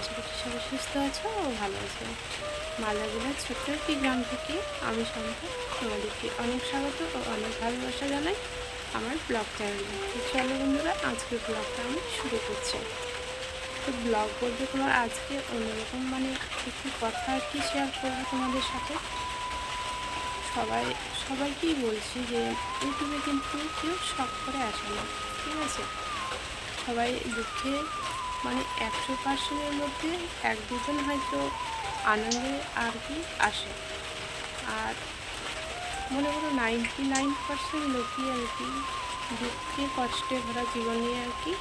আশা করছি সবাই সুস্থ আছো ও ভালো আছো। মালদাগুলার ছোট্ট একটি গ্রাম থেকে আমি সন্ধ্যা তোমাদেরকে অনেক স্বাগত ও অনেক ভালোবাসা জানাই আমার ব্লগ চ্যানেলে। চলো বন্ধুরা, আজকের ব্লগটা আমি শুরু করছি। তো ব্লগ বলতে তোমার আজকে অন্যরকম মানে একটু কথা আর কি শেয়ার করব তোমাদের সাথে। সবাই, সবাইকেই বলছি যে ইউটিউবে কিন্তু কেউ শখ করে আসে না, ঠিক আছে? সবাই দুঃখে মানে একশো পার্সেন্টের মধ্যে এক দুজন হয়তো আনন্দে আর কি আসে। আর মনে করো নাইনটি নাইন পার্সেন্ট লোকই আর কি দুঃখে কষ্টে ভরা জীবন নিয়ে আর কি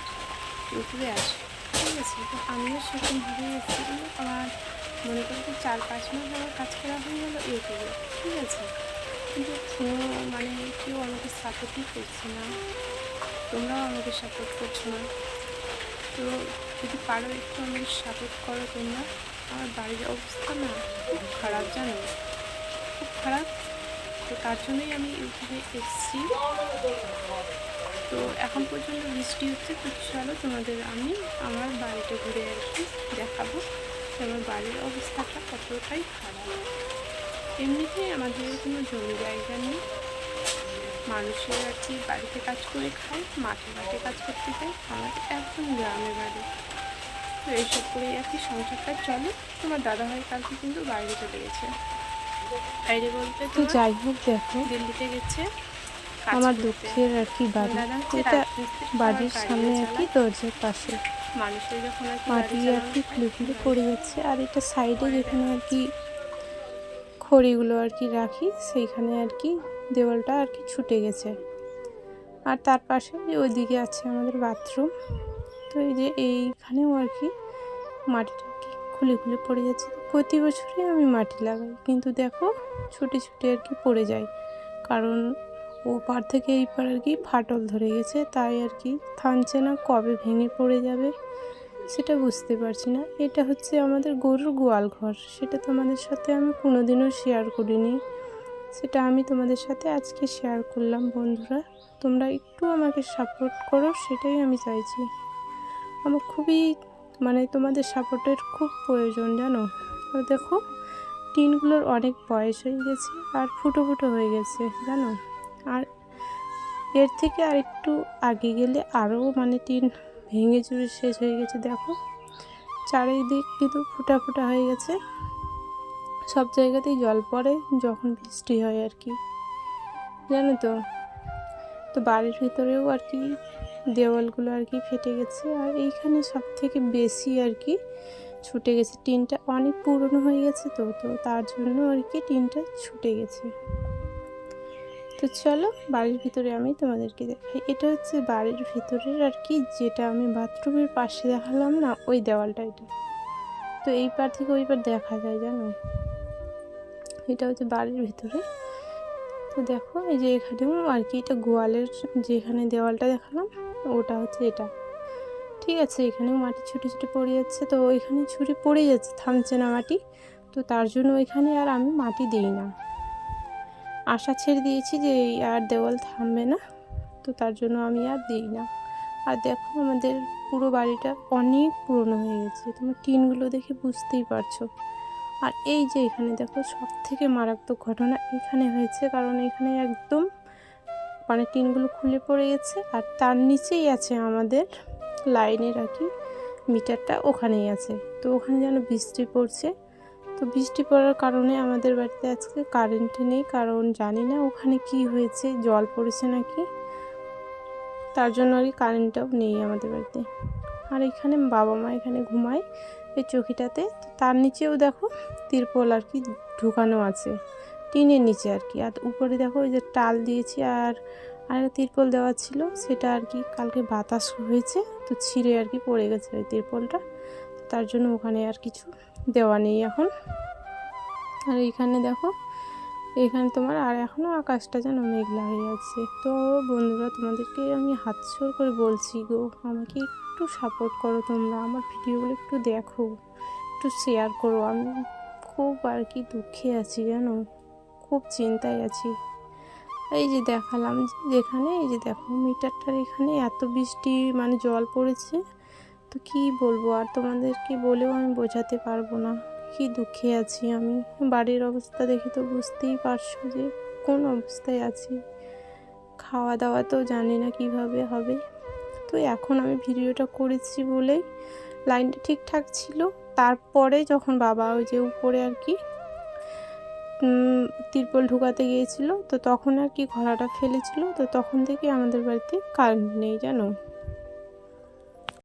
ইউটিউবে আসে। ঠিক আছে, তো আমিও সেরকমভাবেই এসেছিলাম আমার মনে করো যে চার পাঁচ মাস আমার কাজ করা হয়ে গেলো ইউটিউবে। ঠিক আছে, কিন্তু কোনো মানে কেউ আমাকে সাপোর্টই করছে না। তোমরাও আমাকে সাপোর্ট করছ না। তো যদি পারো একটু আমাকে সাপোর্ট করো তোমরা। আমার বাড়ির অবস্থা না খুব খারাপ, জানো? খুব খারাপ। তো তার জন্যই আমি ইউটিউবে এসেছি। তো এখন পর্যন্ত বৃষ্টি হচ্ছে, তো চলো তোমাদের আমি আমার বাড়িটা ঘুরে আর কি দেখাবো। আমার বাড়ির অবস্থাটা কতটাই খারাপ। এমনিতেই আমাদের কোনো জমি জায়গা নেই। মানুষের আর কি বাড়িতে কাজ করে খায় মাঠে মাঠে কাজ করতে যায় আমাদের একদম গ্রামে বাড়ি। তো এইসব করেই আর কি সংসারটা চলে। তোমার দাদা ভাই কালকে কিন্তু বাইরে চলে গেছে। বাইরে বলতে তো যাই হোক দেখো দিল্লিতে গেছে আমার দুঃখের আর কি বাড়ি। এটা বাড়ির সামনে আর কি দরজার পাশে। মানুষের যখন মাটি আর কি খুলে পড়ে যাচ্ছে। আর এটা সাইডে যেখানে আর কি খড়িগুলো আর কি রাখি সেইখানে আর কি দেওয়ালটা আর কি ছুটে গেছে। আর তার পাশে ওইদিকে আছে আমাদের বাথরুম, তো এই যে এইখানেও আর কি মাটিটা আর কি খুলে খুলে পড়ে যাচ্ছে। প্রতি বছরই আমি মাটি লাগাই, কিন্তু দেখো ছুটে ছুটে আর কি পড়ে যায়। কারণ ও পার থেকে এই পার আর কি ফাটল ধরে গেছে, তাই আর কি থামছে না, কবে ভেঙে পড়ে যাবে সেটা বুঝতে পারছি না। এটা হচ্ছে আমাদের গরুর গোয়াল ঘর, সেটা তোমাদের সাথে আমি কোনোদিনও শেয়ার করিনি। সেটা আমি তোমাদের সাথে আজকে শেয়ার করলাম, বন্ধুরা। তোমরা একটু আমাকে সাপোর্ট করো, সেটাই আমি চাইছি। আমার খুবই মানে তোমাদের সাপোর্টের খুব প্রয়োজন, জানো? দেখো, টিনগুলোর অনেক বয়স হয়ে গেছে আর ফুটো ফুটো হয়ে গেছে, জানো? আর এর থেকে আর একটু আগে গেলে আরও মানে টিন ভেঙে চুরে শেষ হয়ে গেছে, দেখো? চারিদিক কিন্তু ফুটা ফুটা হয়ে গেছে। সব জায়গাতেই জল পড়ে যখন বৃষ্টি হয় আর কি। জানো তো তো বাড়ির ভিতরেও আর কি দেওয়ালগুলো আর কি ফেটে গেছে আর এইখানে সব থেকে বেশি আর কি ছুটে গেছে। টিনটা অনেক পুরনো হয়ে গেছে তো তো তার জন্য আর কি টিনটা ছুটে গেছে। তো চলো বাড়ির ভিতরে আমি তোমাদেরকে দেখাই। এটা হচ্ছে বাড়ির ভিতরের আর কি যেটা আমি বাথরুমের পাশে দেখালাম না, ওই দেওয়ালটা এটা। তো এই পার থেকে ওই পার দেখা যায়, জানো? এটা হচ্ছে বাড়ির ভিতরে। তো দেখো, এই যে এখানেও আর কি এটা গোয়ালের যেখানে দেওয়ালটা দেখালাম, ওটা হচ্ছে এটা। ঠিক আছে, এখানেও মাটি ছুটে ছুটে পড়ে যাচ্ছে। তো এখানে ছুটে পড়ে যাচ্ছে, থামছে না মাটি। তো তার জন্য ওইখানে আর আমি মাটি দিই না। আশা ছেড়ে দিয়েছি যে আর দেওয়াল থামবে না। তো তার জন্য আমি আর দিই না। আর দেখো, আমাদের পুরো বাড়িটা অনেক পুরনো হয়ে গেছে। তোমার টিনগুলো দেখে বুঝতেই পারছ। আর এই যে এখানে দেখো সব থেকে মারাত্মক ঘটনা এখানে হয়েছে। কারণ এখানে একদম মানে টিনগুলো খুলে পড়ে গেছে আর তার নিচেই আছে আমাদের লাইনের আর কি মিটারটা, ওখানেই আছে। তো ওখানে যেন বৃষ্টি পড়ছে। তো বৃষ্টি পড়ার কারণে আমাদের বাড়িতে আজকে কারেন্ট নেই। কারণ জানি না ওখানে কি হয়েছে, জল পড়েছে নাকি? তার জন্য আর কি কারেন্টটাও নেই আমাদের বাড়িতে। আর এখানে বাবা মা এখানে ঘুমায়। এই চৌকিটাতে তার নিচেও দেখো তিরপল আর কি ঢুকানো আছে, টিনের নিচে আর কি। আর উপরে দেখো ওই যে টাল দিয়েছি আর আর তিরপল দেওয়া ছিল, সেটা আর কি কালকে বাতাস হয়েছে, তো ছিঁড়ে আর কি পড়ে গেছে ওই তিরপলটা। তার জন্য ওখানে আর কিছু দেওয়া নেই এখন। আর এইখানে দেখো, এখানে তোমার আর এখনও আকাশটা যেন মেঘলা হয়ে আছে। তো বন্ধুরা, তোমাদেরকে আমি হাত জোর করে বলছি গো, আমাকে একটু সাপোর্ট করো তোমরা, আমার ভিডিওগুলো একটু দেখো, একটু শেয়ার করো। আমি খুব আর কি দুঃখে আছি জানো, খুব চিন্তায় আছি। এই যে দেখালাম যেখানে, এই যে দেখো মিটারটার এখানে এত বৃষ্টি মানে জল পড়েছে, তো কি বলব আর তোমাদেরকে বলেও আমি বোঝাতে পারব না, কি দুঃখে আছি আমি। বাড়ির অবস্থা দেখে তো বুঝতেই পারছ যে কোন অবস্থায় আছি। খাওয়া দাওয়া তো জানি না কীভাবে হবে। তো এখন আমি ভিডিওটা করেছি বলেই লাইনটা ঠিকঠাক ছিল। তারপরে যখন বাবা ওই যে উপরে আর কি তিরপল ঢুকাতে গিয়েছিল, তো তখন আর কি ঘোড়াটা ফেলেছিল, তো তখন থেকে আমাদের বাড়িতে কারেন্ট নেই, জানো?